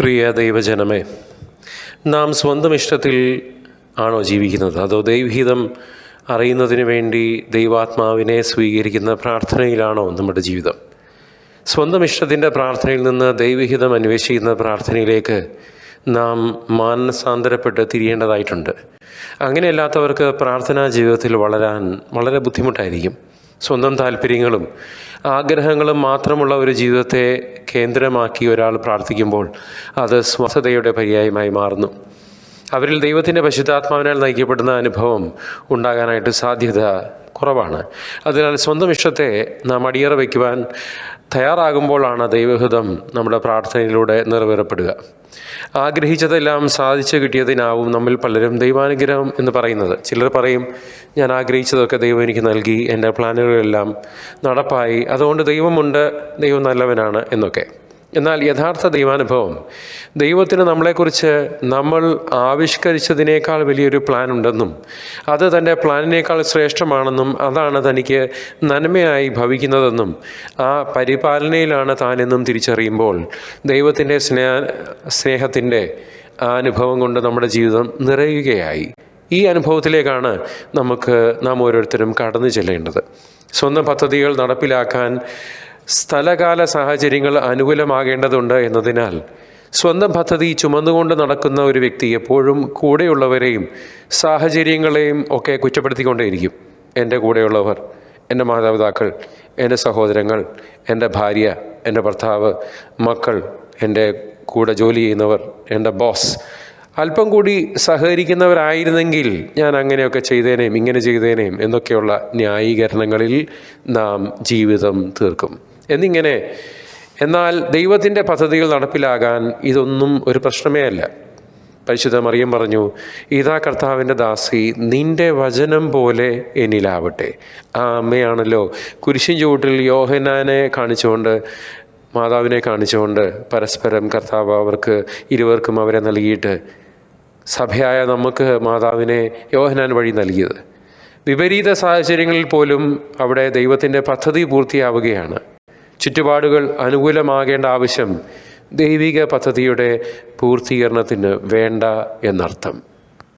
പ്രിയ ദൈവജനമേ നാം സ്വന്തം ഇഷ്ടത്തിൽ ആണോ ജീവിക്കുന്നത്? അതോ ദൈവഹിതം അറിയുന്നതിന് വേണ്ടി ദൈവാത്മാവിനെ സ്വീകരിക്കുന്ന പ്രാർത്ഥനയിലാണോ നമ്മുടെ ജീവിതം? സ്വന്തം ഇഷ്ടത്തിന്റെ പ്രാർത്ഥനയിൽ നിന്ന് ദൈവഹിതം അന്വേഷിക്കുന്ന പ്രാർത്ഥനയിലേക്ക് നാം മാനസാന്തരപ്പെട്ട് തിരിയേണ്ടതായിട്ടുണ്ട്. അങ്ങനെയല്ലാത്തവർക്ക് പ്രാർത്ഥനാ ജീവിതത്തിൽ വളരാൻ വളരെ ബുദ്ധിമുട്ടായിരിക്കും. സ്വന്തം താല്പര്യങ്ങളും ആഗ്രഹങ്ങളും മാത്രമുള്ള ഒരു ജീവിതത്തെ കേന്ദ്രമാക്കി ഒരാൾ പ്രാർത്ഥിക്കുമ്പോൾ അത് സ്വസ്ഥതയുടെ പര്യായമായി മാറുന്നു. അവരിൽ ദൈവത്തിന്റെ പശുദ്ധാത്മാവിനാൽ നയിക്കപ്പെടുന്ന അനുഭവം ഉണ്ടാകാനായിട്ട് സാധ്യത കുറവാണ്. അതിനാൽ സ്വന്തം ഇഷ്ടത്തെ നാം അടിയറ വയ്ക്കുവാൻ തയ്യാറാകുമ്പോഴാണ് ദൈവഹിതം നമ്മുടെ പ്രാർത്ഥനയിലൂടെ നിറവേറപ്പെടുക. ആഗ്രഹിച്ചതെല്ലാം സാധിച്ചു കിട്ടിയതിനാവും നമ്മൾ പലരും ദൈവാനുഗ്രഹം എന്ന് പറയുന്നത്. ചിലർ പറയും ഞാൻ ആഗ്രഹിച്ചതൊക്കെ ദൈവം എനിക്ക് നൽകി എന്റെ പ്ലാനുകളെല്ലാം നടപ്പായി. അതുകൊണ്ട് ദൈവമുണ്ട് ദൈവം നല്ലവനാണ് എന്നൊക്കെ. എന്നാൽ യഥാർത്ഥ ദൈവാനുഭവം. ദൈവത്തിന് നമ്മളെക്കുറിച്ച് നമ്മൾ ആവിഷ്കരിച്ചതിനേക്കാൾ വലിയൊരു പ്ലാൻ ഉണ്ടെന്നും അത് തന്റെ പ്ലാനിനേക്കാൾ ശ്രേഷ്ഠമാണെന്നും അതാണ് തനിക്ക് നന്മയായി ഭവിക്കുന്നതെന്നും ആ പരിപാലനയിലാണ് താനെന്നും തിരിച്ചറിയുമ്പോൾ ദൈവത്തിന്റെ സ്നേഹ സ്നേഹത്തിന്റെ ആ അനുഭവം കൊണ്ട് നമ്മുടെ ജീവിതം നിറയുകയായി. ഈ അനുഭവത്തിലേക്കാണ് നമുക്ക് നാം ഓരോരുത്തരും കടന്നു ചെല്ലേണ്ടത്. സ്വന്തം പദ്ധതികൾ നടപ്പിലാക്കാൻ സ്ഥലകാല സാഹചര്യങ്ങൾ അനുകൂലമാകേണ്ടതുണ്ട് എന്നതിനാൽ സ്വന്തം പദ്ധതി ചുമന്നുകൊണ്ട് നടക്കുന്ന ഒരു വ്യക്തി എപ്പോഴും കൂടെയുള്ളവരെയും സാഹചര്യങ്ങളെയും ഒക്കെ കുറ്റപ്പെടുത്തിക്കൊണ്ടേയിരിക്കും. എന്റെ കൂടെയുള്ളവർ എന്റെ മാതാപിതാക്കൾ എന്റെ സഹോദരങ്ങൾ എന്റെ ഭാര്യ എന്റെ ഭർത്താവ് മക്കൾ എന്റെ കൂടെ ജോലി ചെയ്യുന്നവർ എന്റെ ബോസ്. അല്പം കൂടി സഹകരിക്കുന്നവരായിരുന്നെങ്കിൽ ഞാൻ അങ്ങനെയൊക്കെ ചെയ്തേനേയും ഇങ്ങനെ ചെയ്തേനേയും എന്നൊക്കെയുള്ള ന്യായീകരണങ്ങളിൽ നാം ജീവിതം തീർക്കും. എന്നിങ്ങനെ എന്നാൽ ദൈവത്തിന്റെ പദ്ധതികൾ നടപ്പിലാകാൻ ഇതൊന്നും ഒരു പ്രശ്നമേ അല്ല. പരിശുദ്ധ മറിയം പറഞ്ഞു ഇതാ കർത്താവിന്റെ ദാസി നിന്റെ വചനം പോലെ എന്നിലാവട്ടെ. ആ അമ്മയാണല്ലോ കുരിശിൻ ചുവട്ടിൽ യോഹനാനെ കാണിച്ചുകൊണ്ട് മാതാവിനെ കാണിച്ചുകൊണ്ട് പരസ്പരം കർത്താവ് അവർക്ക് ഇരുവർക്കും അവരെ നൽകിയിട്ട് സഭയായ നമുക്ക് മാതാവിനെ യോഹനാൻ വഴി നൽകിയത്. വിപരീത സാഹചര്യങ്ങളിൽ പോലും അവിടെ ദൈവത്തിന്റെ പദ്ധതി പൂർത്തിയാവുകയാണ്. ചുറ്റുപാടുകൾ അനുകൂലമാകേണ്ട ആവശ്യം ദൈവിക പദ്ധതിയുടെ പൂർത്തീകരണത്തിന് വേണ്ട എന്നർത്ഥം.